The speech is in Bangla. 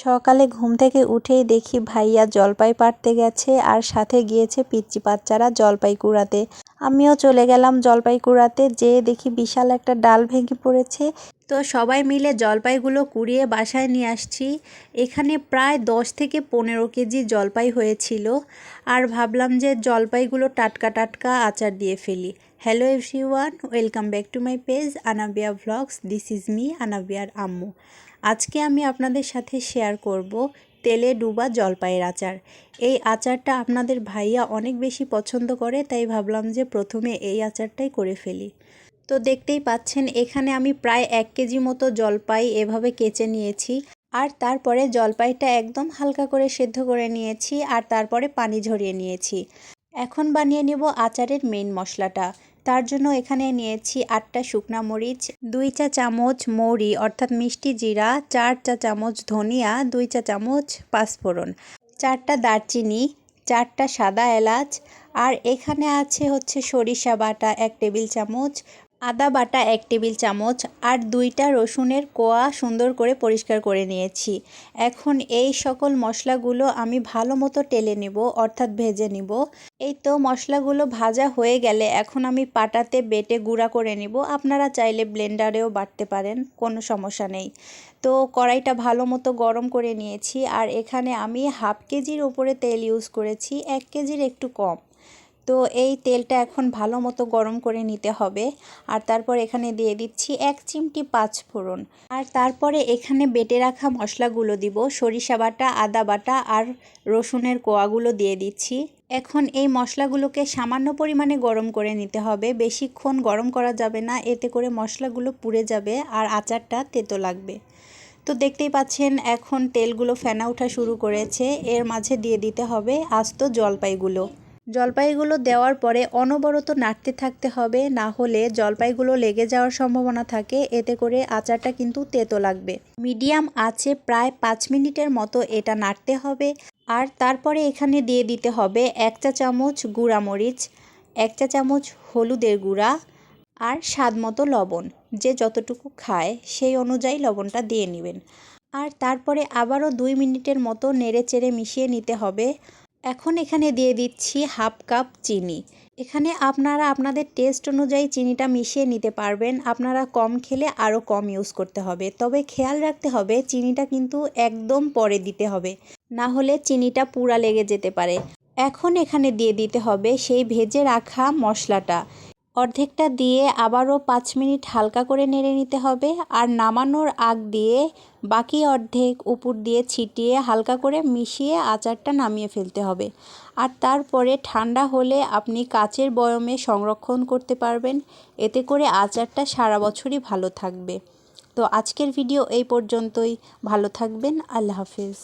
সকালে ঘুম থেকে উঠেই দেখি ভাইয়া জলপাই পাড়তে গেছে আর সাথে গিয়েছে পিচ্চি বাচ্চারা জলপাই কুড়াতে। আমিও চলে গেলাম জলপাই কুড়াতে, যেয়ে দেখি বিশাল একটা ডাল ভেঙে পড়েছে। তো সবাই মিলে জলপাইগুলো কুড়িয়ে বাসায় নিয়ে আসছি। এখানে প্রায় দশ থেকে পনেরো কেজি জলপাই হয়েছিল। আর ভাবলাম যে জলপাইগুলো টাটকা টাটকা আচার দিয়ে ফেলি। Hello everyone welcome back to my page Anabia vlogs this is me আনাবিয়ার আম্মু। আজকে আমি আপনাদের সাথে শেয়ার করব তেলে ডুবা জলপাইয়ের আচার। এই আচারটা আপনাদের ভাইয়া অনেক বেশি পছন্দ করে, তাই ভাবলাম যে প্রথমে এই আচারটাই করে ফেলি। তো দেখতেই পাচ্ছেন, এখানে আমি প্রায় এক কেজি মতো জলপাই এভাবে কেচে নিয়েছি। আর তারপরে জলপাইটা একদম হালকা করে সেদ্ধ করে নিয়েছি আর তারপরে পানি ঝরিয়ে নিয়েছি। এখন বানিয়ে নেব আচারের মেইন মশলাটা। তার জন্য এখানে নিয়েছি আটটা শুকনা মরিচ, দুই চা চামচ মৌরি, অর্থাৎ মিষ্টি জিরা, চার চা চামচ ধনিয়া, দুই চা চামচ পাঁচফোড়ন, চারটা দারচিনি, চারটা সাদা এলাচ, আর এখানে আছে হচ্ছে সরিষা বাটা এক টেবিল চামচ আদা বাটা এক টেবিল চামচ আর দুইটা রসুনের কোয়া সুন্দর করে পরিষ্কার করে নিয়েছি। এখন এই সকল মশলাগুলো আমি ভালো মতো টেলে নেব, অর্থাৎ ভেজে নিব। এই তো মশলাগুলো ভাজা হয়ে গেলে এখন আমি পাটাতে বেটে গুঁড়া করে নিব। আপনারা চাইলে ব্লেন্ডারেও বাটতে পারেন, কোনো সমস্যা নেই। তো কড়াইটা ভালো মতো গরম করে নিয়েছি, আর এখানে আমি হাফ কেজির উপরে তেল ইউজ করেছি, এক কেজির একটু কম। তো এই তেলটা এখন ভালো মতো গরম করে নিতে হবে। আর তারপর এখানে দিয়ে দিচ্ছি এক চিমটি পাঁচ ফোড়ন। আর তারপরে এখানে বেটে রাখা মশলাগুলো দিব। সরিষা বাটা, আদা বাটা আর রসুনের কোয়াগুলো দিয়ে দিচ্ছি। এখন এই মশলাগুলোকে সামান্য পরিমাণে গরম করে নিতে হবে। বেশিক্ষণ গরম করা যাবে না, এতে করে মশলাগুলো পুড়ে যাবে আর আচারটা তেতো লাগবে। তো দেখতেই পাচ্ছেন, এখন তেলগুলো ফেনা ওঠা শুরু করেছে। এর মাঝে দিয়ে দিতে হবে আস্ত জলপাইগুলো। জলপাইগুলো দেওয়ার পরে অনবরত নাড়তে থাকতে হবে, না হলে জলপাইগুলো লেগে যাওয়ার সম্ভাবনা থাকে। এতে করে আচারটা কিন্তু তেতো লাগবে। মিডিয়াম আছে প্রায় পাঁচ মিনিটের মতো এটা নাড়তে হবে। আর তারপরে এখানে দিয়ে দিতে হবে এক চা চামচ গুঁড়া মরিচ, এক চা চামচ হলুদের গুঁড়া আর স্বাদ মতো লবণ। যে যতটুকু খায় সেই অনুযায়ী লবণটা দিয়ে নেবেন। আর তারপরে আবারও দুই মিনিটের মতো নেড়ে চেড়ে মিশিয়ে নিতে হবে। এখন এখানে দিয়ে দিচ্ছি হাফ কাপ চিনি। এখানে আপনারা আপনাদের টেস্ট অনুযায়ী চিনিটা মিশিয়ে নিতে পারবেন। আপনারা কম খেলে আরও কম ইউজ করতে হবে। তবে খেয়াল রাখতে হবে, চিনিটা কিন্তু একদম পরে দিতে হবে। না হলে চিনিটা পুরা লেগে যেতে পারে। এখন এখানে দিয়ে দিতে হবে সেই ভেজে রাখা মশলাটা। অর্ধেকটা দিয়ে আবারও পাঁচ মিনিট হালকা করে নেড়ে নিতে হবে আর নামানোর আগ দিয়ে বাকি অর্ধেক উপর দিয়ে ছিটিয়ে হালকা করে মিশিয়ে আচারটা নামিয়ে ফেলতে হবে। আর তারপরে ঠান্ডা হলে আপনি কাচের বয়মে সংরক্ষণ করতে পারবেন। এতে করে আচারটা সারা বছরই ভালো থাকবে। তো আজকের ভিডিও এই পর্যন্তই। ভালো থাকবেন। আল্লাহ হাফিজ।